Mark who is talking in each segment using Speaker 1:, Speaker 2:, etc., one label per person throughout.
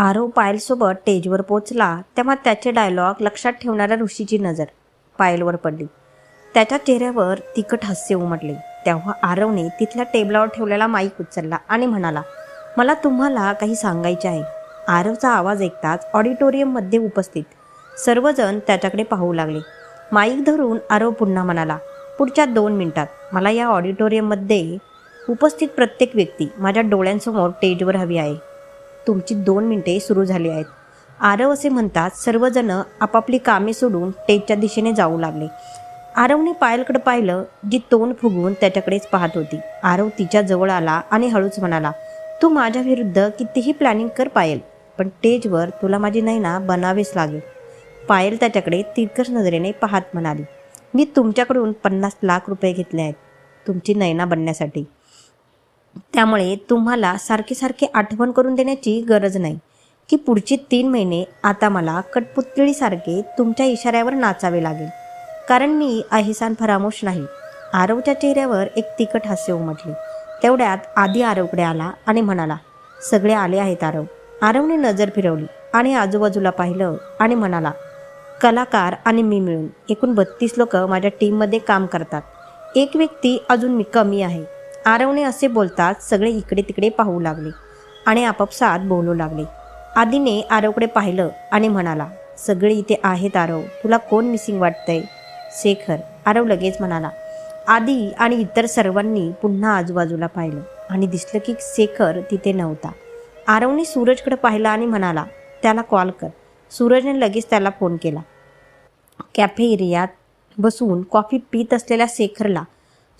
Speaker 1: आरव पायलसोबत स्टेजवर पोचला तेव्हा त्याचे डायलॉग लक्षात ठेवणाऱ्या ऋषीची नजर पायलवर पडली. त्याच्या चेहऱ्यावर तिखट हास्य उमटले. तेव्हा आरवने तिथल्या टेबलावर ठेवलेला माईक उचलला आणि म्हणाला मला तुम्हाला काही सांगायचे आहे. आरवचा आवाज ऐकताच ऑडिटोरियममध्ये उपस्थित सर्वजण त्याच्याकडे पाहू लागले. माईक धरून आरव पुन्हा म्हणाला पुढच्या दोन मिनिटात मला या ऑडिटोरियममध्ये उपस्थित प्रत्येक व्यक्ती माझ्या डोळ्यांसमोर स्टेजवर हवी आहे. तुमची दोन मिनिटे सुरू झाली आहेत. आरव असे म्हणतात सर्वजण आपापली कामे सोडून टेजच्या दिशेने जाऊ लागले. आरवने पायलकडे पाहिलं जी तोंड फुगवून त्याच्याकडेच पाहत होती. आरव तिच्या जवळ आला आणि हळूच म्हणाला तू माझ्या विरुद्ध कितीही प्लॅनिंग कर पायल पण टेजवर तुला माझी नैना बनावेच लागेल. पायल त्याच्याकडे तिरकस नजरेने पाहत म्हणाली मी तुमच्याकडून पन्नास लाख रुपये घेतले आहेत तुमची नैना बनण्यासाठी. त्यामुळे तुम्हाला सारखे सारखे आठवण करून देण्याची गरज नाही. की पुढचे तीन महिने आता मला कटपुतळीसारखे तुमच्या इशाऱ्यावर नाचावे लागेल. कारण मी अहिसान फरामोश नाही. आरवच्या चेहऱ्यावर एक तिखट हास्य उमटले. तेवढ्यात आधी आरवकडे आला आणि म्हणाला सगळे आले आहेत आरव. आरवने नजर फिरवली आणि आजूबाजूला पाहिलं आणि म्हणाला कलाकार आणि मी मिळून एकूण बत्तीस लोक माझ्या टीममध्ये काम करतात. एक व्यक्ती अजून मी कमी आहे. आरवने असे बोलताच सगळे इकडे तिकडे पाहू लागले आणि आपापसात बोलू लागले. आदीने आरवकडे पाहिलं आणि म्हणाला सगळे इथे आहेत आरव तुला कोण मिसिंग वाटतंय? शेखर आरव लगेच म्हणाला. आधी आणि इतर सर्वांनी पुन्हा आजूबाजूला पाहिलं आणि दिसलं की शेखर तिथे नव्हता. आरवने सूरजकडे पाहिलं आणि म्हणाला त्याला कॉल कर. सूरजने लगेच त्याला फोन केला. कॅफे एरियात बसून कॉफी पित असलेल्या शेखरला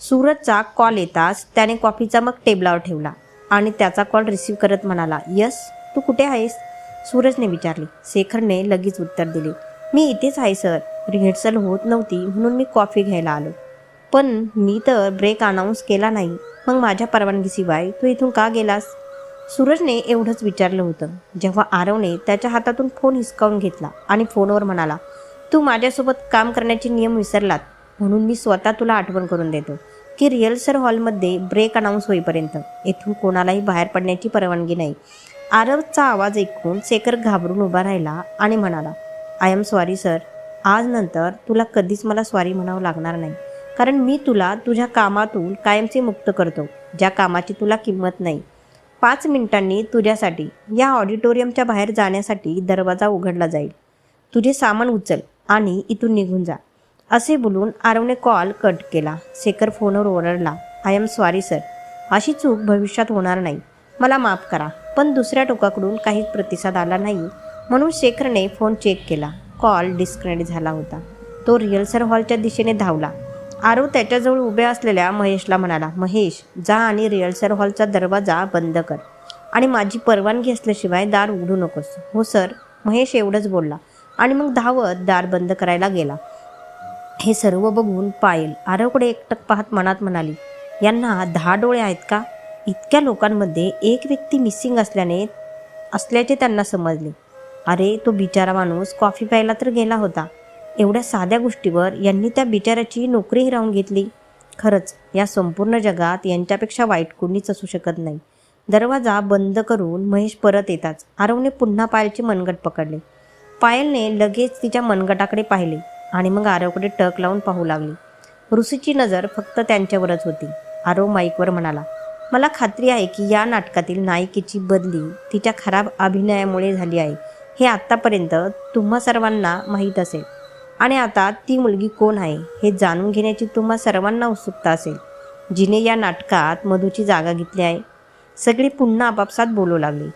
Speaker 1: सूरजचा कॉल येताच त्याने कॉफीचा मग टेबलावर ठेवला आणि त्याचा कॉल रिसीव करत म्हणाला यस तू कुठे आहेस? सूरजने विचारले. शेखरने लगेच उत्तर दिले मी इथेच आहे सर. रिहर्सल होत नव्हती म्हणून मी कॉफी घ्यायला आलो. पण मी तर ब्रेक अनाऊन्स केला नाही. मग माझ्या परवानगीशिवाय तू इथून का गेलास? सूरजने एवढंच विचारलं होतं. जेव्हा आरवने त्याच्या हातातून फोन हिसकावून घेतला आणि फोनवर म्हणाला तू माझ्यासोबत काम करण्याचे नियम विसरलात म्हणून मी स्वतः तुला आठवण करून देतो. की रिहर्सल हॉलमध्ये ब्रेक अनाऊन्स होईपर्यंत येथून कोणालाही बाहेर पडण्याची परवानगी नाही. आरवचा आवाज ऐकून शेखर घाबरून उभा राहिला आणि म्हणाला आय एम सॉरी सर आज नंतर तुला कधीच मला सॉरी म्हणावं लागणार नाही. कारण मी तुला तुझ्या कामातून कायमचे मुक्त करतो ज्या कामाची तुला किंमत नाही. पाच मिनिटांनी तुझ्यासाठी या ऑडिटोरियमच्या बाहेर जाण्यासाठी दरवाजा उघडला जाईल. तुझे सामान उचल आणि इथून निघून जा. असे बोलून आरवने कॉल कट केला. शेखर फोनवर ओरडला आय एम सॉरी सर. अशी चूक भविष्यात होणार नाही. मला माफ करा. पण दुसऱ्या टोकाकडून काहीच प्रतिसाद आला नाही. म्हणून शेखरने फोन चेक केला. कॉल डिस्कनेक्ट झाला होता. तो रिहर्सल हॉलच्या दिशेने धावला. आरव त्याच्याजवळ उभ्या असलेल्या महेशला म्हणाला महेश जा आणि रिहर्सल हॉलचा दरवाजा बंद कर. आणि माझी परवानगी असल्याशिवाय दार उघडू नकोस. हो सर. महेश एवढंच बोलला आणि मग धावत दार बंद करायला गेला. हे सर्व बघून पायल आरवकडे एकटक पाहत मनात म्हणाली यांना दहा डोळे आहेत का? इतक्या लोकांमध्ये एक व्यक्ती मिसिंग असल्याने असल्याचे त्यांना समजले. अरे तो बिचारा माणूस कॉफी प्यायला तर गेला होता. एवढ्या साध्या गोष्टीवर यांनी त्या बिचाऱ्याची नोकरी हिरावून घेतली. खरंच या संपूर्ण जगात यांच्यापेक्षा वाईट कोणीच असू शकत नाही. दरवाजा बंद करून महेश परत येताच आरवने पुन्हा पायलचे मनगट पकडले. पायलने लगेच तिच्या मनगटाकडे पाहिले. आणि मग आरवकडे टक लावून पाहू लागली. ऋषीची नजर फक्त त्यांच्यावरच होती. आरव माईकवर म्हणाला मला खात्री आहे की या नाटकातील नायिकेची बदली तिच्या खराब अभिनयामुळे झाली आहे. हे आत्तापर्यंत तुम्हा सर्वांना माहीत असेल. आणि आता ती मुलगी कोण आहे हे जाणून घेण्याची तुम्हा सर्वांना उत्सुकता असेल. जिने या नाटकात मधूची जागा घेतली आहे. सगळी पुन्हा आपापसात बोलू लागली.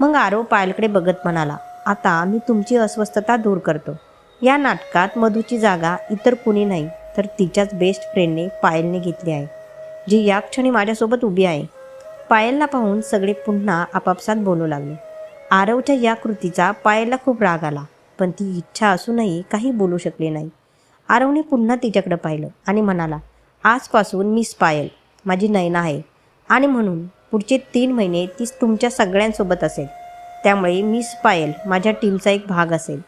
Speaker 1: मग आरव पायलकडे बघत म्हणाला आता मी तुमची अस्वस्थता दूर करतो. या नाटकात मधूची जागा इतर कुणी नाही तर तिच्याच बेस्ट फ्रेंडने पायलने घेतली आहे जी या क्षणी माझ्यासोबत उभी आहे. पायलला पाहून सगळे पुन्हा आपापसात बोलू लागले. आरवच्या या कृतीचा पायलला खूप राग आला पण ती इच्छा असूनही काही बोलू शकली नाही. आरवने पुन्हा तिच्याकडे पाहिलं आणि म्हणाला आजपासून मिस पायल माझी नयना आहे. आणि म्हणून पुढचे तीन महिने तीच तुमच्या सगळ्यांसोबत असेल. त्यामुळे मिस पायल माझ्या टीमचा एक भाग असेल.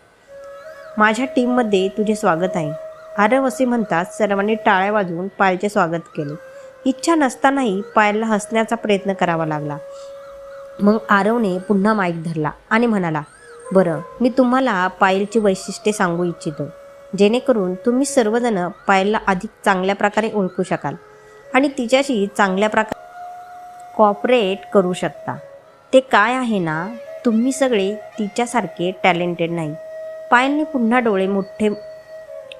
Speaker 1: माझ्या टीममध्ये तुझे स्वागत आहे. आरव असे म्हणतात सर्वांनी टाळ्या वाजवून पायलचे स्वागत केले. इच्छा नसतानाही पायलला हसण्याचा प्रयत्न करावा लागला. मग आरवने पुन्हा माईक धरला आणि म्हणाला बरं मी तुम्हाला पायलची वैशिष्ट्ये सांगू इच्छितो. जेणेकरून तुम्ही सर्वजण पायलला अधिक चांगल्या प्रकारे ओळखू शकाल आणि तिच्याशी चांगल्या प्रकारे कॉपरेट करू शकता. ते काय आहे ना तुम्ही सगळे तिच्यासारखे टॅलेंटेड नाही. पायलने पुन्हा डोळे मोठे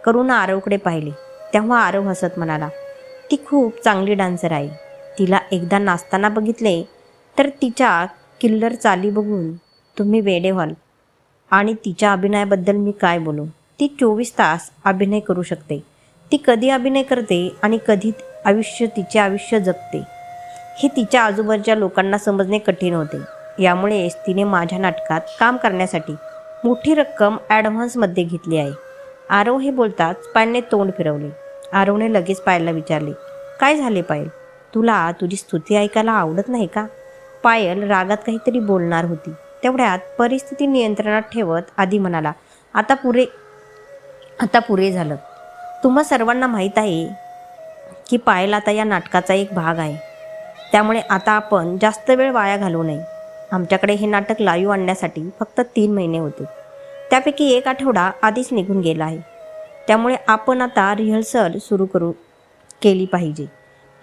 Speaker 1: करून आरवकडे पाहिले. तेव्हा आरव हसत म्हणाला ती खूप चांगली डान्सर आहे. तिला एकदा नाचताना बघितले तर तिच्या किल्लर चाली बघून तुम्ही वेडे व्हाल. आणि तिच्या अभिनयाबद्दल मी काय बोलू? ती चोवीस तास अभिनय करू शकते. ती कधी अभिनय करते आणि कधी आयुष्य तिचे आयुष्य जगते. हे तिच्या आजूबाजूच्या लोकांना समजणे कठीण होते. यामुळेच तिने माझ्या नाटकात काम करण्यासाठी मोठी रक्कम ॲडव्हान्समध्ये घेतली आहे आरव हे बोलताच पायलने तोंड फिरवले. आरवने लगेच पायलला विचारले काय झाले पायल? तुला तुझी स्तुती ऐकायला आवडत नाही का? पायल रागात काहीतरी बोलणार होती. तेवढ्यात परिस्थिती नियंत्रणात ठेवत आधी म्हणाला आता पुरे आता पुरे झालं. तुम्हा सर्वांना माहीत आहे की पायल आता या नाटकाचा एक भाग आहे. त्यामुळे आता आपण जास्त वेळ वाया घालवू नये. आमच्याकडे हे नाटक लाईव्ह आणण्यासाठी फक्त तीन महिने होते. त्यापैकी एक आठवडा आधीच निघून गेला आहे. त्यामुळे आपण आता रिहर्सल सुरू करू केली पाहिजे.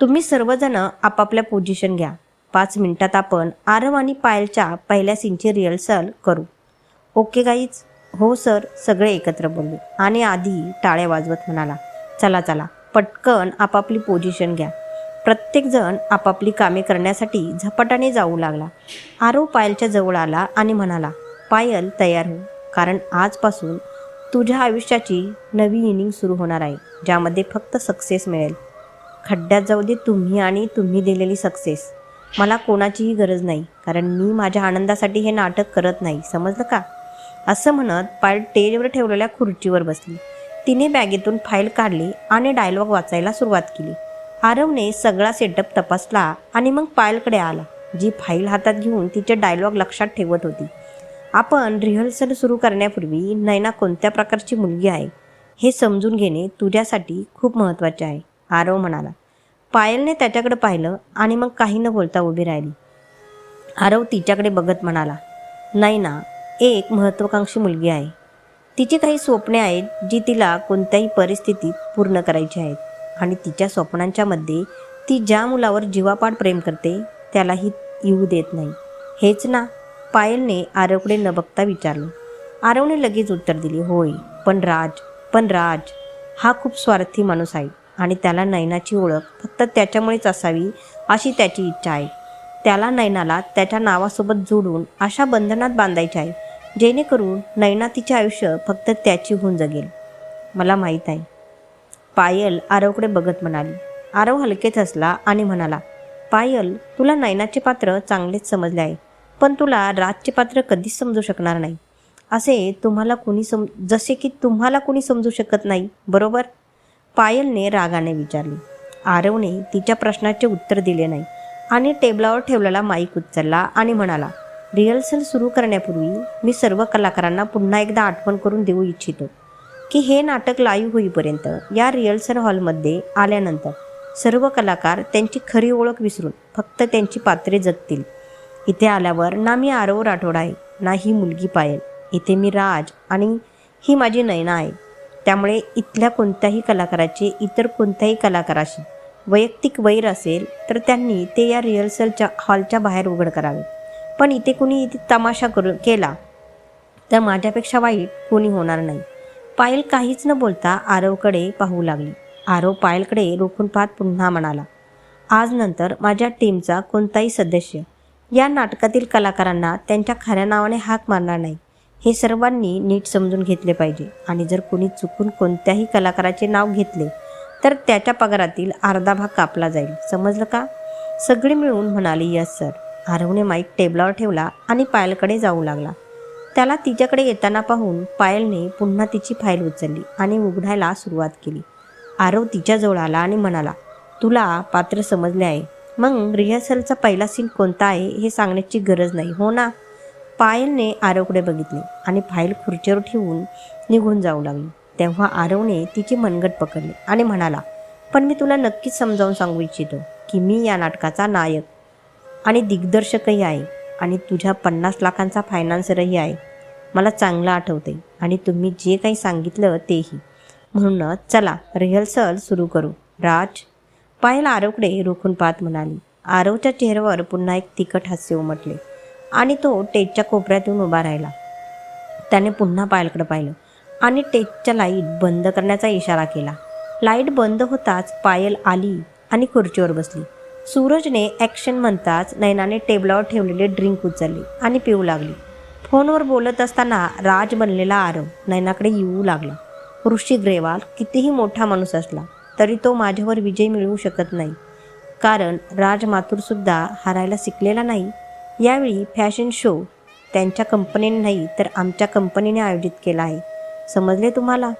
Speaker 1: तुम्ही सर्वजण आपापल्या पोझिशन घ्या. पाच मिनिटात आपण आरव आणि पायलच्या पहिल्या सीनची रिहर्सल करू. Okay guys? हो सर सगळे एकत्र बोलले. आणि आधी टाळ्या वाजवत म्हणाला चला चला पटकन आपापली पोझिशन घ्या. प्रत्येकजण आपापली कामे करण्यासाठी झपाट्याने जाऊ लागला. आरव पायलच्या जवळ आला आणि म्हणाला पायल तयार हो. कारण आजपासून तुझ्या आयुष्याची नवी इनिंग सुरू होणार आहे ज्यामध्ये फक्त सक्सेस मिळेल. खड्ड्यात जाऊ दे तुम्ही आणि तुम्ही दिलेली सक्सेस मला कोणाचीही गरज नाही कारण मी माझ्या आनंदासाठी हे नाटक करत नाही समजलं का? असं म्हणत पायल टेजवर ठेवलेल्या खुर्चीवर बसली. तिने बॅगेतून फाईल काढली आणि डायलॉग वाचायला सुरुवात केली. आरवने सगळा सेटअप तपासला आणि मग पायलकडे आला जी फाईल हातात घेऊन तिचे डायलॉग लक्षात ठेवत होती. आपण रिहर्सल सुरू करण्यापूर्वी नैना कोणत्या प्रकारची मुलगी आहे हे समजून घेणे तुझ्यासाठी खूप महत्त्वाचे आहे आरव म्हणाला. पायलने त्याच्याकडे पाहिलं आणि मग काही न बोलता उभी राहिली. आरव तिच्याकडे बघत म्हणाला नैना एक महत्त्वाकांक्षी मुलगी आहे. तिची काही स्वप्ने आहेत जी तिला कोणत्याही परिस्थितीत पूर्ण करायची आहेत. आणि तिच्या स्वप्नांच्या मध्ये ती ज्या मुलावर जीवापाड प्रेम करते त्यालाही येऊ देत नाही. हेच ना पायलने आरवकडे न बघता विचारलं. आरवने लगेच उत्तर दिले होय पण राज पण राज हा खूप स्वार्थी माणूस आहे आणि त्याला नैनाची ओळख फक्त त्याच्यामुळेच असावी अशी त्याची इच्छा आहे. त्याला नैनाला त्याच्या नावासोबत जोडून अशा बंधनात बांधायचे आहे जेणेकरून नैना तिचे आयुष्य फक्त त्याची होऊन जगेल मला माहीत आहे. पायल आरवकडे बघत म्हणाली. आरव हलकेच हसला आणि म्हणाला पायल तुला नैनाचे पात्र चांगलेच समजले आहे पण तुला राजचे पात्र कधीच समजू शकणार नाही. असे तुम्हाला कुणी सम जसे की तुम्हाला कुणी समजू शकत नाही बरोबर? पायलने रागाने विचारले. आरवने तिच्या प्रश्नाचे उत्तर दिले नाही आणि टेबलावर ठेवलेला माईक उचलला आणि म्हणाला रिहर्सल सुरू करण्यापूर्वी मी सर्व कलाकारांना पुन्हा एकदा आठवण करून देऊ इच्छितो. की हे नाटक लाईव्ह होईपर्यंत या रिहर्सल हॉलमध्ये आल्यानंतर सर्व कलाकार त्यांची खरी ओळख विसरून फक्त त्यांची पात्रे जगतील. इथे आल्यावर ना मी आरव राठोड आहे ना ही मुलगी पायल. इथे मी राज आणि ही माझी नयना आहे. त्यामुळे इथल्या कोणत्याही कलाकाराचे इतर कोणत्याही कलाकाराशी वैयक्तिक वैर असेल तर त्यांनी ते या रिहर्सलच्या हॉलच्या बाहेर उघड करावे. पण इथे कुणी इथे तमाशा करू केला तर माझ्यापेक्षा वाईट कोणी होणार नाही. पायल काहीच न बोलता आरवकडे पाहू लागली. आरव पायलकडे रोखून पाहत पुन्हा म्हणाला आज नंतर माझ्या टीमचा कोणताही सदस्य या नाटकातील कलाकारांना त्यांच्या खऱ्या नावाने हाक मारणार नाही. हे सर्वांनी नीट समजून घेतले पाहिजे. आणि जर कोणी चुकून कोणत्याही कलाकाराचे नाव घेतले तर त्याच्या पगारातील अर्धा भाग कापला जाईल. समजलं का? सगळे मिळून म्हणाले यस सर. आरवने माईक टेबलावर ठेवला आणि पायलकडे जाऊ लागला. त्याला तिच्याकडे येताना पाहून पायलने पुन्हा तिची फाईल उचलली आणि उघडायला सुरुवात केली. आरव तिच्याजवळ आला आणि म्हणाला तुला पात्र समजले आहे. मग रिहर्सलचा पहिला सीन कोणता आहे हे सांगण्याची गरज नाही हो ना? पायलने आरवकडे बघितले आणि फाईल खुर्चीवर ठेवून निघून जाऊ लागली. तेव्हा आरवने तिची मनगट पकडली आणि म्हणाला पण मी तुला नक्कीच समजावून सांगू इच्छितो की मी या नाटकाचा नायक आणि दिग्दर्शकही आहे आणि तुझ्या पन्नास लाखांचा फायनान्सरही आहे. मला चांगलं आठवते आणि तुम्ही जे काही सांगितलं तेही. म्हणूनच चला रिहर्सल सुरू करू. राज? पायल आरवकडे रोखून पाहत म्हणाली. आरवच्या चेहऱ्यावर पुन्हा एक तिखट हास्य उमटले आणि तो टेजच्या कोपऱ्यातून उभा राहिला. त्याने पुन्हा पायलकडे पाहिलं आणि टेजच्या लाइट बंद करण्याचा इशारा केला. लाइट बंद होताच पायल आली आणि खुर्चीवर बसली. सूरजने ॲक्शन म्हणताच नैनाने टेबलावर ठेवलेले ड्रिंक उचलली आणि पिऊ लागली. फोनवर बोलत असताना राज बनलेला आरव नैनाकडे येऊ लागला. ऋषी ग्रेवाल कितीही मोठा माणूस असला तरी तो माझ्यावर विजय मिळवू शकत नाही. कारण राज माथुरसुद्धा हारायला शिकलेला नाही. यावेळी फॅशन शो त्यांच्या कंपनीने नाही तर आमच्या कंपनीने आयोजित केला आहे. समजले तुम्हाला?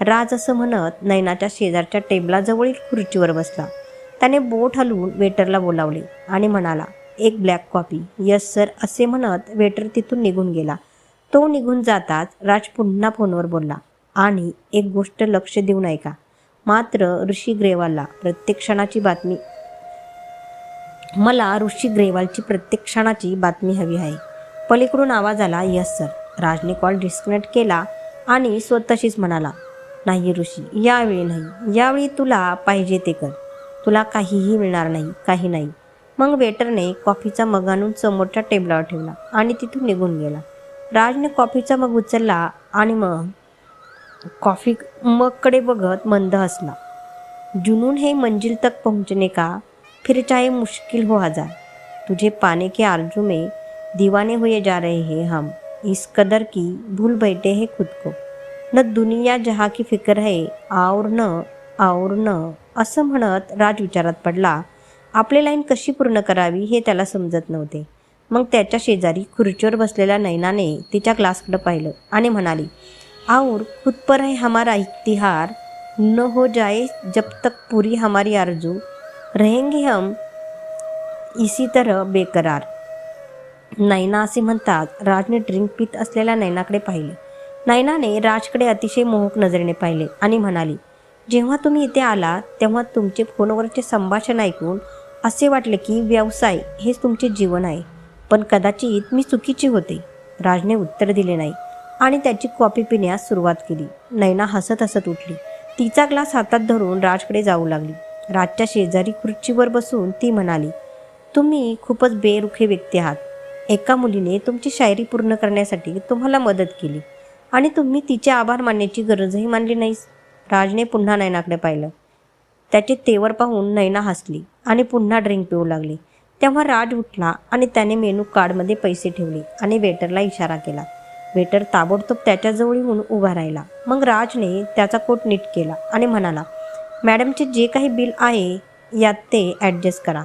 Speaker 1: राज असं म्हणत नैनाच्या शेजारच्या टेबलाजवळील खुर्चीवर बसला. त्याने बोट हलवून वेटरला बोलावले आणि म्हणाला एक ब्लॅक कॉपी यस सर असे म्हणत वेटर तिथून निघून गेला. तो निघून जाताच राज पुन्हा फोनवर बोलला आणि एक गोष्ट लक्ष देऊन ऐका. मात्र ऋषी ग्रेवालला प्रत्येक क्षणाची बातमी मला ऋषी ग्रेवालची प्रत्येक क्षणाची बातमी हवी आहे. पलीकडून आवाज आला यस सर राजने कॉल डिस्कनेक्ट केला आणि स्वतःशीच म्हणाला नाही ऋषी यावेळी नाही. यावेळी तुला पाहिजे ते कर. तुला काहीही मिळणार नाही काही नाही. मग वेटरने कॉफीचा मग आणून समोरच्या टेबलावर ठेवला आणि तिथून निघून गेला. राजने कॉफीचा मग उचलला आणि मग कॉफी मगकडे बघत मंद हसला. जुनून हे मंजिल तक पहुंचने का? फिर चाहे मुश्किल हो हजार तुझे पाने के आरजू में दीवाने हुए जा रहे हैं हम. इस कदर की भूल बैठे हैं खुद को. न दुनिया जहाँ की फिक्र है और न और न असं म्हणत राज विचारात पडला. आपली लाईन कशी पूर्ण करावी हे त्याला समजत नव्हते. मग त्याच्या शेजारी खुर्चीवर बसलेल्या नैनाने तिच्या ग्लासकडं पाहिलं आणि म्हणाली और खुद पर है हमारा इतिहार न हो जाए जब तक पूरी हमारी आरजू। रहेंगे हम इसी तरह बेकरार. नैना असे म्हणतात राजने ड्रिंक पित असलेल्या नैनाकडे पाहिले. नैनाने राजकडे अतिशय मोहक नजरेने पाहिले आणि म्हणाली जेव्हा तुम्ही इथे आला तेव्हा तुमचे फोनवरचे संभाषण ऐकून असे वाटले की व्यवसाय हेच तुमचे जीवन आहे. पण कदाचित मी चुकीची होते. राजने उत्तर दिले नाही. आणि त्याची कॉफी पिण्यास सुरुवात केली. नैना हसत हसत उठली. तिचा ग्लास हातात धरून राजकडे जाऊ लागली. राजच्या शेजारी खुर्चीवर बसून ती म्हणाली तुम्ही खूपच बेरुखे व्यक्ती आहात. एका मुलीने तुमची शायरी पूर्ण करण्यासाठी तुम्हाला मदत केली. आणि तुम्ही तिचे आभार मानण्याची गरजही मानली नाहीस. राजने पुन्हा नैनाकडे पाहिलं. त्याचे तेवर पाहून नैना हसली. आणि पुन्हा ड्रिंक पिऊ लागली. तेव्हा राज उठला आणि त्याने मेनू कार्डमध्ये पैसे ठेवले आणि वेटरला इशारा केला. वेटर ताबडतोब त्याच्याजवळ येऊन उभा राहिला. मग राजने त्याचा कोट नीट केला आणि म्हणाला मॅडमचे जे काही बिल आहे यात ते ॲडजस्ट करा.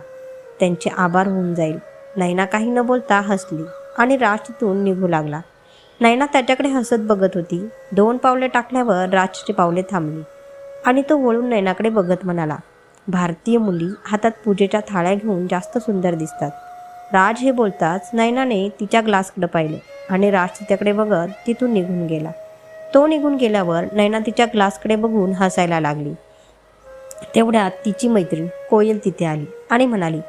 Speaker 1: त्यांचे आभार होऊन जाईल. नैना काही न बोलता हसली आणि राज तिथून निघू लागला. नैना त्याच्याकडे हसत बघत होती. दोन पावले टाकल्यावर राजची पावले थांबली आणि तो वळून नैनाकडे बघत म्हणाला भारतीय मुली हातात पूजेच्या थाळ्या घेऊन जास्त सुंदर दिसतात. राज हे बोलताच नैनाने तिच्या ग्लासकडे पाहिलं आणि राज तिच्याकडे बघत तिथून निघून गेला. तो निघून गेल्यावर नैना तिच्या ग्लासकडे बघून हसायला लागली. तेवढ्यात तिची मैत्रीण कोयल तिथे आली आणि म्हणाली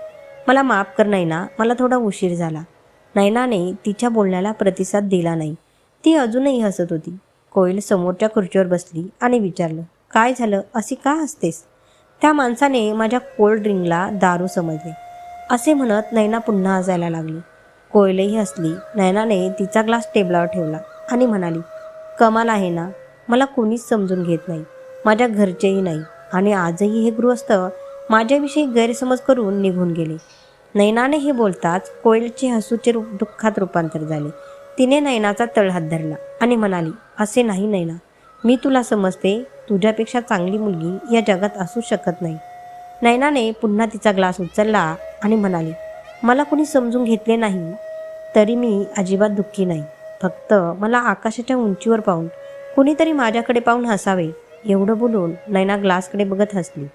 Speaker 1: मला माफ कर नैना मला थोडा उशीर झाला नैनाने तिच्या बोलण्याला प्रतिसाद दिला नाही. ती अजूनही हसत होती. कोयल समोरच्या खुर्चीवर बसली आणि विचारलं काय झालं? अशी का हसतेस? त्या माणसाने माझ्या कोल्ड ड्रिंकला दारू समजले. असे म्हणत नैना पुन्हा हसायला लागली. कोयलेही हसली. नैनाने तिचा ग्लास टेबलावर ठेवला आणि म्हणाली कमाल आहे ना मला कोणीच समजून घेत नाही. माझ्या घरचेही नाही आणि आजही हे गृहस्थ माझ्याविषयी गैरसमज करून निघून गेले. नैनाने हे बोलताच कोयलचे हसूचे रूप दुःखात रूपांतर झाले. तिने नैनाचा तळहात धरला आणि म्हणाली असे नाही नैना. मी तुला समजते तुझ्यापेक्षा चांगली मुलगी या जगात असू शकत नाही. नैनाने पुन्हा तिचा ग्लास उचलला आणि म्हणाली मला कुणी समजून घेतले नाही तरी मी अजिबात दुःखी नाही. फक्त मला आकाशाच्या उंचीवर पाहून कुणीतरी माझ्याकडे पाहून हसावे एवढं बोलून नैना ग्लासकडे बघत हसली.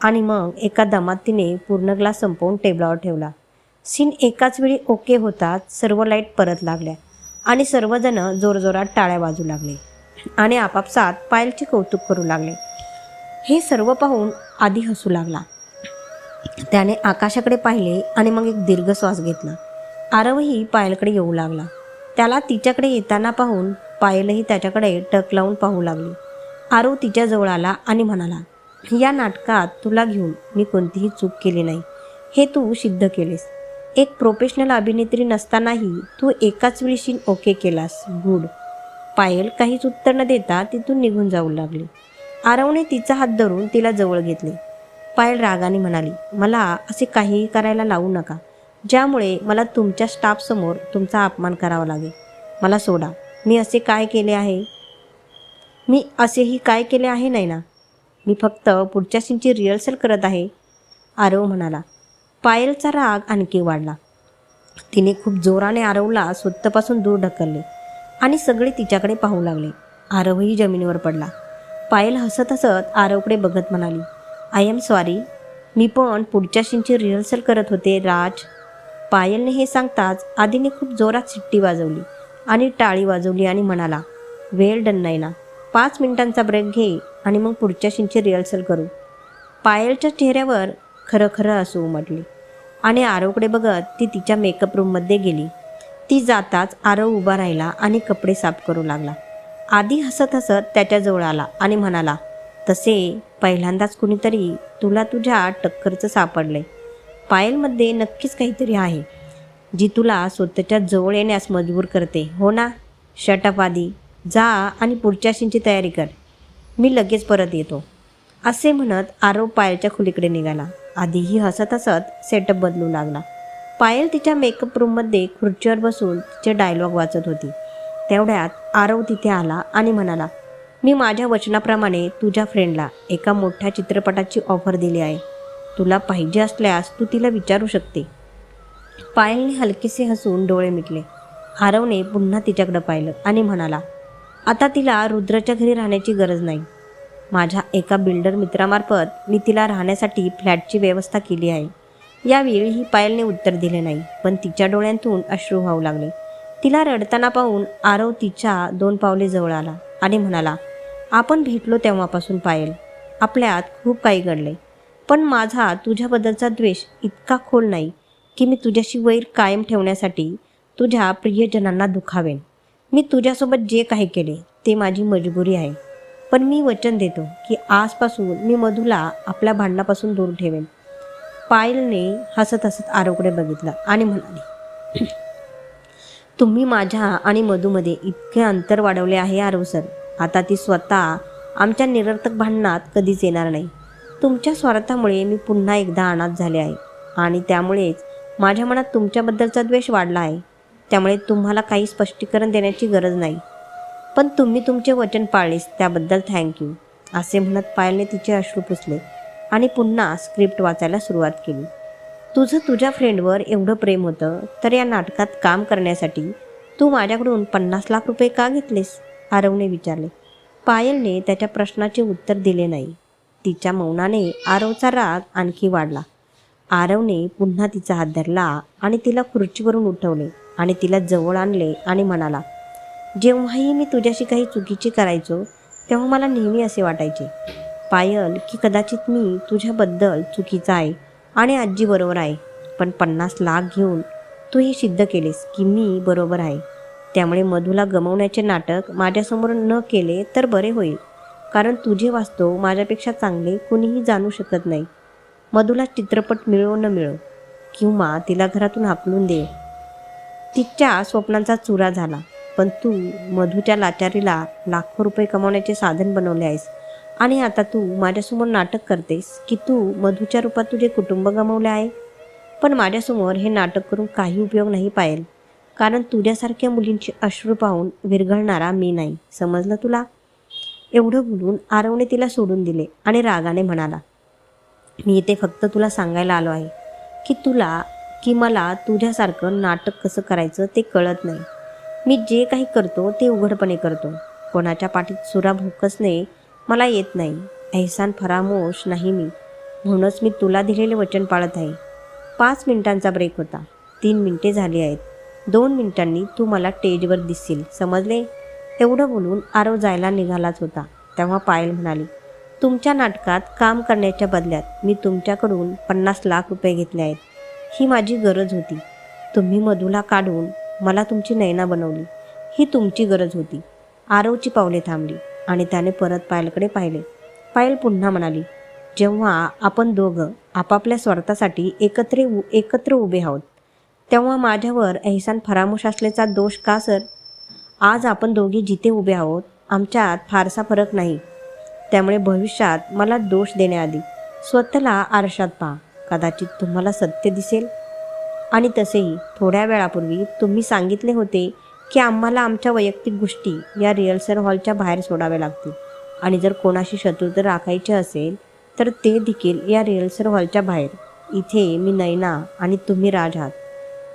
Speaker 1: आणि मग एका दमात तिने पूर्ण ग्लास संपवून टेबलावर ठेवला. सीन एकाच वेळी ओके होताच सर्व लाइट परत लागल्या आणि सर्वजण जोरजोरात टाळ्या वाजू लागले. आणि आपापसात पायलचे कौतुक करू लागले. हे सर्व पाहून आधी हसू लागला. त्याने आकाशाकडे पाहिले आणि मग एक दीर्घ श्वास घेतला. आरवही पायलकडे येऊ लागला. त्याला तिच्याकडे येताना पाहून पायलही त्याच्याकडे टक लावून पाहू लागली. आरव तिच्याजवळ आला आणि म्हणाला या नाटकात तुला घेऊन मी कोणतीही चूक केली नाही. हे तू सिद्ध केलेस. एक प्रोफेशनल अभिनेत्री नसतानाही तू एकाच वेळी ओके केलास. गुड पायल काहीच उत्तर न देता तिथून निघून जाऊ लागली. आरवने तिचा हात धरून तिला जवळ घेतले. पायल रागाने म्हणाली मला असे काहीही करायला लावू नका. ज्यामुळे मला तुमच्या स्टाफसमोर तुमचा अपमान करावा लागेल. मला सोडा. मी असे काय केले आहे? मी असेही काय केले आहे नाही ना मी फक्त पुढच्या सीनची रिहर्सल करत आहे. आरव म्हणाला. पायलचा राग आणखी वाढला. तिने खूप जोराने आरवला स्वतःपासून दूर ढकलले. आणि सगळे तिच्याकडे पाहू लागले. आरवही जमिनीवर पडला. पायल हसत हसत आरवकडे बघत म्हणाली आय एम सॉरी. मी पण पुढच्या सीनची रिहर्सल करत होते राज. पायलने हे सांगताच आधीने खूप जोरात सिट्टी वाजवली आणि टाळी वाजवली आणि म्हणाला वेळ डन नाही ना. पाच मिनिटांचा ब्रेक घे आणि मग पुढच्या सीनची रिहर्सल करू. पायलच्या चेहऱ्यावर खरं खरं असू उमटली आणि आरवकडे बघत ती तिच्या मेकअप रूममध्ये गेली. ती जाताच आरव उभा राहिला आणि कपडे साफ करू लागला. आधी हसत हसत त्याच्याजवळ आला आणि म्हणाला तसे पहिल्यांदाच कुणीतरी तुला तुझ्या टक्करचं सापडले पायलमध्ये नक्कीच काहीतरी आहे जी तुला स्वतःच्या जवळ येण्यास मजबूर करते. हो ना? शटअप आधी जा आणि पुढच्या सीनची तयारी कर. मी लगेच परत येतो. असे म्हणत आरव पायलच्या खोलीकडे निघाला. आधीही हसत हसत सेटअप बदलू लागला. पायल तिच्या मेकअप रूममध्ये खुर्चीवर बसून तिचे डायलॉग वाचत होती. तेवढ्यात आरव तिथे आला आणि म्हणाला मी माझ्या वचनाप्रमाणे तुझ्या फ्रेंडला एका मोठ्या चित्रपटाची ऑफर दिली आहे. तुला पाहिजे असल्यास तू तिला विचारू शकते. पायलने हलकेसे हसून डोळे मिटले. आरवने पुन्हा तिच्याकडे पाहिलं आणि म्हणाला आता तिला रुद्रच्या घरी राहण्याची गरज नाही. माझ्या एका बिल्डर मित्रामार्फत मी तिला राहण्यासाठी फ्लॅटची व्यवस्था केली आहे. यावेळी ही पायलने उत्तर दिले नाही पण तिच्या डोळ्यांतून अश्रू वाहू लागले. तिला रडताना पाहून आरव तिच्या दोन पावले जवळ आला आणि म्हणाला आपण भेटलो तेव्हापासून पायल. आपल्यात खूप काही घडले पण माझा तुझ्याबद्दलचा द्वेष इतका खोल नाही की मी तुझ्याशी वैर कायम ठेवण्यासाठी तुझ्या प्रियजनांना दुखावेन. मी तुझ्यासोबत जे काही केले ते माझी मजबुरी आहे. पण मी वचन देतो की आजपासून मी मधूला आपल्या भांडणापासून दूर ठेवेन. पायलने हसत हसत आरोकडे बघितलं आणि म्हणाली तुम्ही माझ्या आणि मधूमध्ये इतके अंतर वाढवले आहे आरव सर. आता ती स्वतः आमच्या निरर्थक भांडणात कधीच येणार नाही. तुमच्या स्वार्थामुळे मी पुन्हा एकदा अनाथ झाले आहे आणि त्यामुळेच माझ्या मनात तुमच्याबद्दलचा द्वेष वाढला आहे. त्यामुळे तुम्हाला काही स्पष्टीकरण देण्याची गरज नाही. पण तुम्ही तुमचे वचन पाळलेस त्याबद्दल थँक्यू असे म्हणत पायलने तिचे अश्रू पुसले. आणि पुन्हा स्क्रिप्ट वाचायला सुरुवात केली. तुझं तुझ्या फ्रेंडवर एवढं प्रेम होतं तर या नाटकात काम करण्यासाठी तू माझ्याकडून पन्नास लाख रुपये का घेतलेस? आरवने विचारले. पायलने त्याच्या प्रश्नाचे उत्तर दिले नाही. तिच्या मौनाने आरवचा राग आणखी वाढला. आरवने पुन्हा तिचा हात धरला आणि तिला खुर्चीवरून उठवले आणि तिला जवळ आणले आणि म्हणाला जेव्हाही मी तुझ्याशी काही चुकीची करायचो तेव्हा मला नेहमी असे वाटायचे. पायल की कदाचित मी तुझ्याबद्दल चुकीचा आहे आणि आजी बरोबर आहे पण पन्नास लाख घेऊन तू हे सिद्ध केलेस की मी बरोबर आहे. त्यामुळे मधूला गमवण्याचे नाटक माझ्यासमोर न केले तर बरे होईल कारण तुझे वास्तव माझ्यापेक्षा चांगले कुणीही जाणू शकत नाही. मधूला चित्रपट मिळो न मिळो किंवा तिला घरातून हाकलून दे. तिच्या स्वप्नांचा चुरा झाला पण तू मधूच्या लाचारीला लाखो रुपये कमावण्याचे साधन बनवले आहेस. आणि आता तू माझ्यासमोर नाटक करतेस की तू मधूच्या रूपात तुझे कुटुंब गमावले आहे? पण माझ्यासमोर हे नाटक करून काही उपयोग नाही पाहिल कारण तुझ्यासारख्या मुलींची अश्रू पाहून विरघळणारा मी नाही. समजलं तुला? एवढं बोलून आरवने तिला सोडून दिले आणि रागाने म्हणाला मी इथे फक्त तुला सांगायला आलो आहे की तुला की मला तुझ्यासारखं नाटक कसं करायचं ते कळत नाही. मी जे काही करतो ते उघडपणे करतो. कोणाच्या पाठीत सुरा भोकसणे मला येत नाही. एहसान फरामोश नाही मी. म्हणूनच मी तुला दिलेले वचन पाळत आहे. पाच मिनिटांचा ब्रेक होता. तीन मिनिटे झाली आहेत. दोन मिनिटांनी तू मला स्टेजवर दिसशील. समजले? एवढं बोलून आरव जायला निघालाच होता. तेव्हा पायल म्हणाली तुमच्या नाटकात काम करण्याच्या बदल्यात मी तुमच्याकडून पन्नास लाख रुपये घेतले आहेत. ही माझी गरज होती. तुम्ही मधूला काढून मला तुमची नैना बनवली. ही तुमची गरज होती. आरवची पावले थांबली. आणि त्याने परत पायलकडे पाहिले. पायल पुन्हा म्हणाली जेव्हा आपण दोघं आपापल्या स्वार्थासाठी एकत्र उ- एकत्र उभे आहोत तेव्हा माझ्यावर एहसान फरामोश असल्याचा दोष का सर? आज आपण दोघे जिथे उभे आहोत आमच्यात फारसा फरक नाही. त्यामुळे भविष्यात मला दोष देण्याआधी स्वतःला आरशात पहा. कदाचित तुम्हाला सत्य दिसेल. आणि तसेही थोड्या वेळापूर्वी तुम्ही सांगितले होते की आम्हाला आमच्या वैयक्तिक गोष्टी या रिहर्सल हॉलच्या बाहेर सोडाव्या लागतील. आणि जर कोणाशी शत्रुता राखायची असेल तर ते देखील या रिहर्सल हॉलच्या बाहेर. इथे मी नैना आणि तुम्ही राज आहात.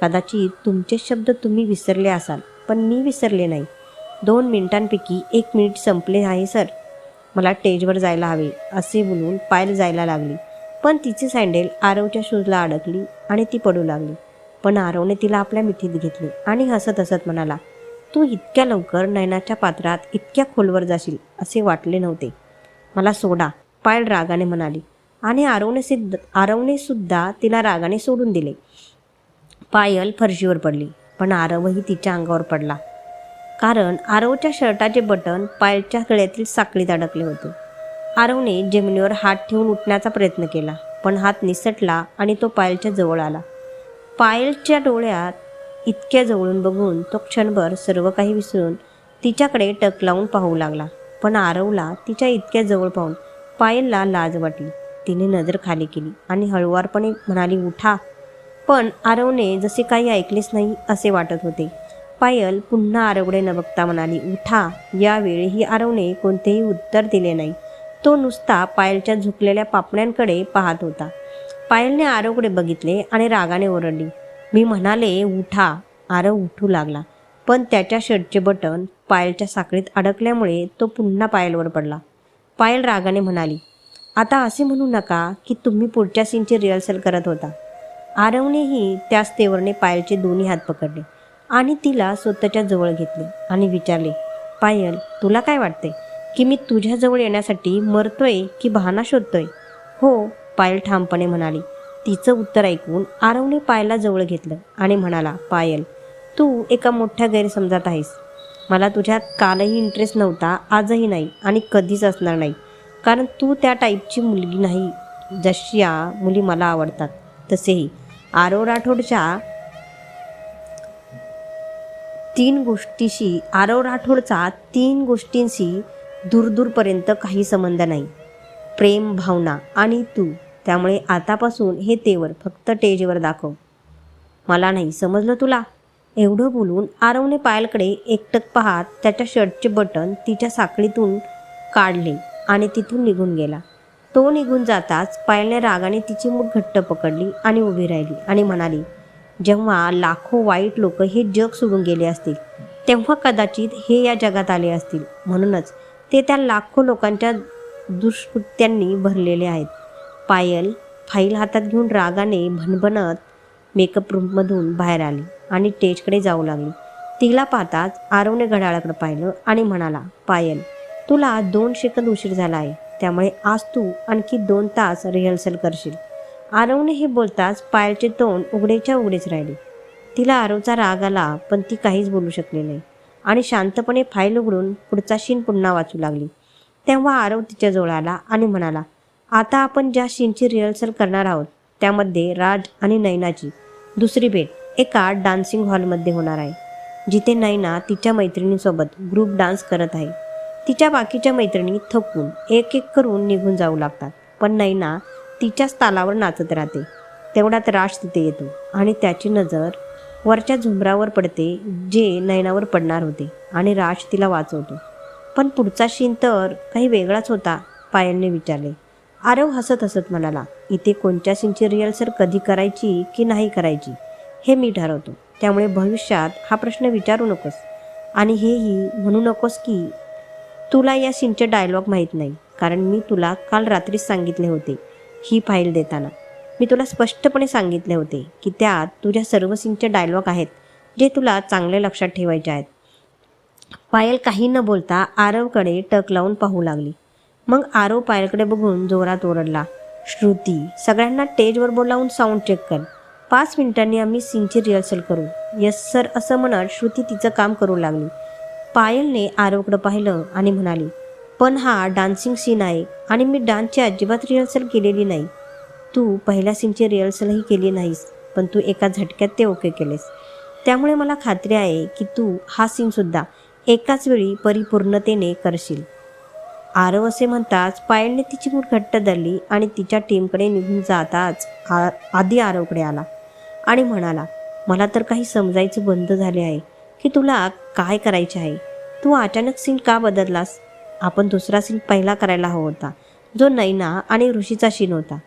Speaker 1: कदाचित तुमचे शब्द तुम्ही विसरले असाल पण मी विसरले नाही. दोन मिनिटांपैकी एक मिनिट संपले आहे सर. मला स्टेजवर जायला हवे असे बोलून पायल जायला लागली. पण तिची सँडेल आरवच्या शूजला अडकली आणि ती पडू लागली. पण आरवने तिला आपल्या मिठीत घेतले आणि हसत हसत म्हणाला तू इतक्या लवकर नयनाच्या पात्रात इतक्या खोलवर जाशील असे वाटले नव्हते. मला सोडा पायल रागाने म्हणाली. आणि आरवने सिद्ध आरवने सुद्धा तिला रागाने सोडून दिले. पायल फरशीवर पडली पण आरवही तिच्या अंगावर पडला. कारण आरवच्या शर्टाचे बटन पायलच्या गळ्यातील साखळीत अडकले होते. आरवने जमिनीवर हात ठेवून उठण्याचा प्रयत्न केला पण हात निसटला आणि तो पायलच्या जवळ आला. पायलच्या डोळ्यात इतक्या जवळून बघून तो क्षणभर सर्व काही विसरून तिच्याकडे टक लावून पाहू लागला. पण आरवला तिच्या इतक्या जवळ पाहून पायलला लाज वाटली. तिने नजर खाली केली आणि हळुवारपणे म्हणाली उठा. पण आरवने जसे काही ऐकलेच नाही असे वाटत होते. पायल पुन्हा आरवडे न बघता म्हणाली उठा. यावेळीही आरवने कोणतेही उत्तर दिले नाही. तो नुसता पायलच्या झुकलेल्या पापण्यांकडे पाहत होता. पायलने आरवकडे बघितले आणि रागाने ओरडली. मी म्हणाले उठा. आरव उठू लागला. पण त्याच्या शर्टचे बटन पायलच्या साखळीत अडकल्यामुळे तो पुन्हा पायलवर पडला. पायल रागाने म्हणाली आता असे म्हणू नका की तुम्ही पुढच्या सीनची रिहर्सल करत होता. आरवनेही त्याच तेवरने पायलचे दोन्ही हात पकडले आणि तिला स्वतःच्या जवळ घेतले आणि विचारले पायल तुला काय वाटते की मी तुझ्याजवळ येण्यासाठी मरतोय की बहाणा शोधतोय? हो पायल ठामपणे म्हणाली तिचं उत्तर ऐकून आरवने पायलला जवळ घेतलं आणि म्हणाला पायल तू एका मोठ्या गैरसमजात आहेस. मला तुझ्यात कालही इंटरेस्ट नव्हता आजही नाही आणि कधीच असणार नाही. कारण तू त्या टाईपची मुलगी नाही जशी या मुली मला आवडतात. तसेही आरव राठोडच्या तीन गोष्टीशी आरव राठोडचा तीन गोष्टींशी दूरदूरपर्यंत काही संबंध नाही. प्रेम भावना आणि तू. त्यामुळे आतापासून हे तेवर फक्त टेजवर दाखव. मला नाही समजलं तुला? एवढं बोलून आरवने पायलकडे एकटक पाहत त्याच्या शर्टचे बटन तिच्या साखळीतून काढले आणि तिथून निघून गेला. तो निघून जाताच पायलने रागाने तिची मूठ घट्ट पकडली आणि उभी राहिली आणि म्हणाली जेव्हा लाखो वाईट लोक हे जग सोडून गेले असतील तेव्हा कदाचित हे या जगात आले असतील. म्हणूनच ते त्या लाखो लोकांच्या दुष्कृत्यांनी भरलेले आहेत. पायल फाईल हातात घेऊन रागाने भणभणत मेकअप रूममधून बाहेर आली आणि स्टेजकडे जाऊ लागली. तिला पाहताच आरवने घड्याळाकडे पाहिलं आणि म्हणाला पायल तुला दोन सेकंद उशीर झाला आहे. त्यामुळे आज तू आणखी दोन तास रिहर्सल करशील. आरवने हे बोलताच पायलचे तोंड उघडेच्या उघडेच राहिले. तिला आरवचा राग आला पण ती काहीच बोलू शकली नाही आणि शांतपणे फाईल उघडून पुढचा शीन पुन्हा वाचू लागली. तेव्हा आरव तिच्याजवळ आला आणि म्हणाला आता आपण ज्या शीनची रिहर्सल करणार आहोत त्यामध्ये राज आणि नैनाची दुसरी भेट एका डान्सिंग हॉलमध्ये होणार आहे जिथे नैना तिच्या मैत्रिणीसोबत ग्रुप डान्स करत आहे. तिच्या बाकीच्या मैत्रिणी थकून एक एक करून निघून जाऊ लागतात पण नैना तिच्याच तालावर नाचत राहते. तेवढ्यात राज तिथे येतो आणि त्याची नजर वरच्या झुंबरावर पडते जे नैनावर पडणार होते आणि राज तिला वाचवतो. पण पुढचा शीन तर काही वेगळाच होता पायलने विचारले. आरव हसत हसत म्हणाला इथे कोणत्या सीनची रिहर्सल कधी करायची की नाही करायची हे मी ठरवतो. त्यामुळे भविष्यात हा प्रश्न विचारू नकोस. आणि हेही म्हणू नकोस की तुला या सीनचे डायलॉग माहीत नाही कारण मी तुला काल रात्रीच सांगितले होते ही फाईल देताना. मी तुला स्पष्टपणे सांगितले होते की त्यात तुझ्या सर्व सीनचे डायलॉग आहेत जे तुला चांगले लक्षात ठेवायचे आहेत. पायल काही न बोलता आरवकडे टक लावून पाहू लागली. मग आरव पायलकडे बघून जोरात ओरडला श्रुती सगळ्यांना स्टेजवर बोलावून साऊंड चेक कर. पाच मिनिटांनी आम्ही सिंगची रिहर्सल करू. यस सर असं म्हणत श्रुती तिचं काम करू लागली. पायलने आरवकडं पाहिलं आणि म्हणाली पण हा डान्सिंग सीन आहे आणि मी डान्सची अजिबात रिहर्सल केलेली नाही. तू पहिल्या सीनची रिहर्सलही केली नाहीस पण तू एका झटक्यात ते ओके केलेस. त्यामुळे मला खात्री आहे की तू हा सीनसुद्धा एकाच वेळी परिपूर्णतेने करशील. आरव असे म्हणताच पायलने तिची मूठ घट्ट धरली आणि तिच्या टीमकडे निघून जाताच आ आधी आरवकडे आला आणि म्हणाला मला तर काही समजायचं बंद झाले आहे की तुला काय करायचे आहे? तू अचानक सीन का बदललास? आपण दुसरा सीन पहिला करायला हवा होता जो नैना आणि ऋषीचा सीन होता.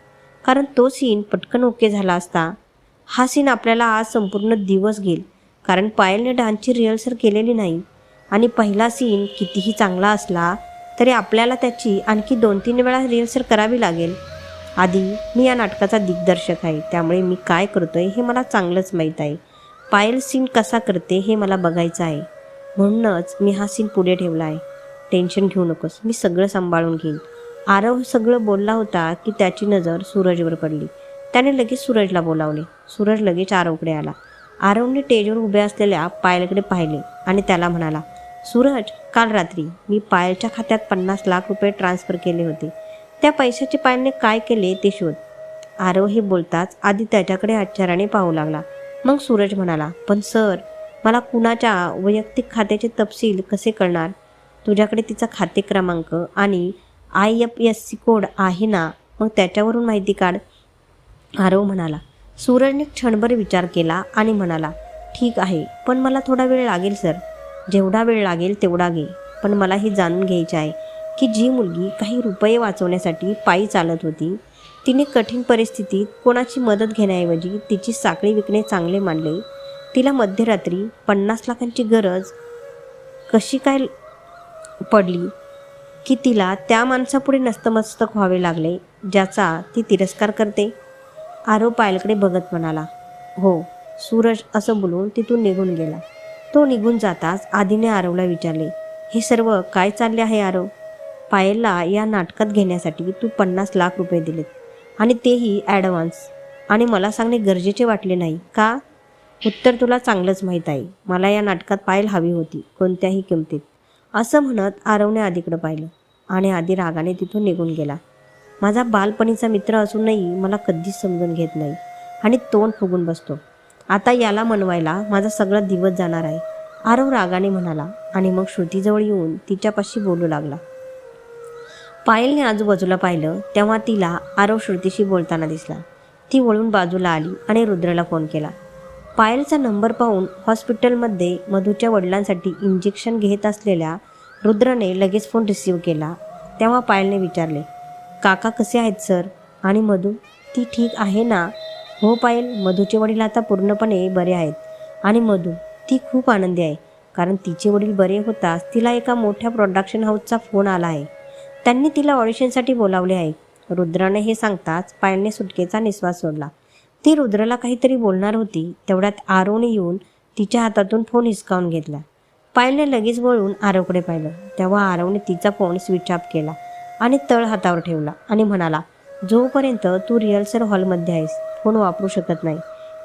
Speaker 1: कारण तो सीन पटकन ओके झाला असता. हा सीन आपल्याला आज संपूर्ण दिवस घेईल. कारण पायलने डान्सची रिहर्सल केलेली नाही आणि पहिला सीन कितीही चांगला असला तरी आपल्याला त्याची आणखी दोन तीन वेळा रिहर्सल करावी लागेल. आधी मी या नाटकाचा दिग्दर्शक आहे त्यामुळे मी काय करतोय हे मला चांगलंच माहीत आहे. पायल सीन कसा करते हे मला बघायचं आहे. म्हणूनच मी हा सीन पुढे ठेवला आहे. टेन्शन घेऊ नकोस मी सगळं सांभाळून घेईन. आरव सगळं बोलला होता की त्याची नजर सूरजवर पडली. त्याने लगेच सूरजला बोलावले. सूरज लगेच आरवकडे आला. आरवने स्टेजवर उभ्या असलेल्या पायलकडे पाहिले आणि त्याला म्हणाला सूरज काल रात्री मी पायलच्या खात्यात पन्नास लाख रुपये ट्रान्स्फर केले होते. त्या पैशाचे पायलने काय केले ते शोध. आरव हे बोलताच आधी त्याच्याकडे आश्चर्याने पाहू लागला. मग सूरज म्हणाला पण सर मला कुणाच्या वैयक्तिक खात्याचे तपशील कसे कळणार? तुझ्याकडे तिचा खाते क्रमांक आणि I F S C code आहे ना? मग त्याच्यावरून माहिती काढ. आरव म्हणाला. सूरजने क्षणभर विचार केला आणि म्हणाला ठीक आहे पण मला थोडा वेळ लागेल सर. जेवढा वेळ लागेल तेवढा घे. पण मला हे जाणून घ्यायचे आहे की जी मुलगी काही रुपये वाचवण्यासाठी पायी चालत होती तिने कठीण परिस्थितीत कोणाची मदत घेण्याऐवजी तिची साखळी विकणे चांगले मानले. तिला मध्यरात्री पन्नास लाखांची गरज कशी काय पडली की तिला त्या माणसापुढे नस्तमस्तक व्हावे लागले ज्याचा ती तिरस्कार करते? आरोप पायलकडे बघत म्हणाला हो सूरज असं बोलून तिथून निघून गेला. तो निघून जाताच आधीने आरवला विचारले हे सर्व काय चालले आहे आरव? पायलला या नाटकात घेण्यासाठी तू पन्नास लाख रुपये दिलेत आणि तेही ॲडव्हान्स. आणि मला सांगणे गरजेचे वाटले नाही का? उत्तर तुला चांगलंच माहीत आहे. मला या नाटकात पायल हवी होती कोणत्याही किमतीत. असं म्हणत आरवने आधीकडं पाहिलं आणि आधी रागाने तिथून निघून गेला. माझा बालपणीचा मित्र असूनही मला कधीच समजून घेत नाही आणि तोंड फुगून बसतो. आता याला मनवायला माझा सगळा दिवस जाणार आहे. आरव रागाने म्हणाला आणि मग श्रुतीजवळ येऊन तिच्यापाशी बोलू लागला. पायलने आजूबाजूला पाहिलं तेव्हा तिला आरव श्रुतीशी बोलताना दिसला. ती वळून बाजूला आली आणि रुद्रला फोन केला. पायलचा नंबर पाहून हॉस्पिटलमध्ये मधूच्या वडिलांसाठी इंजेक्शन घेत असलेल्या रुद्रने लगेच फोन रिसीव केला. तेव्हा पायलने विचारले काका कसे आहेत सर आणि मधू ती ठीक आहे ना? हो पायल मधूचे वडील आता पूर्णपणे बरे आहेत. आणि मधू ती खूप आनंदी आहे कारण तिचे वडील बरे होताच तिला एका मोठ्या प्रोडक्शन हाऊसचा फोन आला आहे. त्यांनी तिला ऑडिशनसाठी बोलावले आहे. रुद्राने हे सांगताच पायलने सुटकेचा निश्वास सोडला. ती रुद्राला काहीतरी बोलणार होती तेवढ्यात आरोने येऊन तिच्या हातातून फोन हिसकावून घेतला. पायलने लगेच वळून आरवकडे पाहिलं. तेव्हा आरवने तिचा फोन स्विच ऑफ केला आणि तळ हातावर ठेवला आणि म्हणाला जोपर्यंत तू रिहर्सल हॉलमध्ये आहेस फोन वापरू शकत नाही.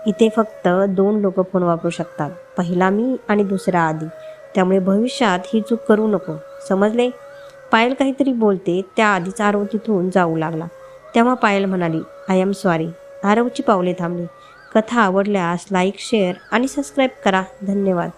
Speaker 1: इथे फक्त दोन लोक फोन वापरू शकतात. पहिला मी आणि दुसरा आधी. त्यामुळे भविष्यात ही चूक करू नको. समजले? पायल काहीतरी बोलते त्या आधीच आरव तिथून जाऊ लागला. तेव्हा पायल म्हणाली आय एम सॉरी आरवची पावले थांबली. कथा आवडल्यास लाईक शेअर आणि सबस्क्राईब करा. धन्यवाद.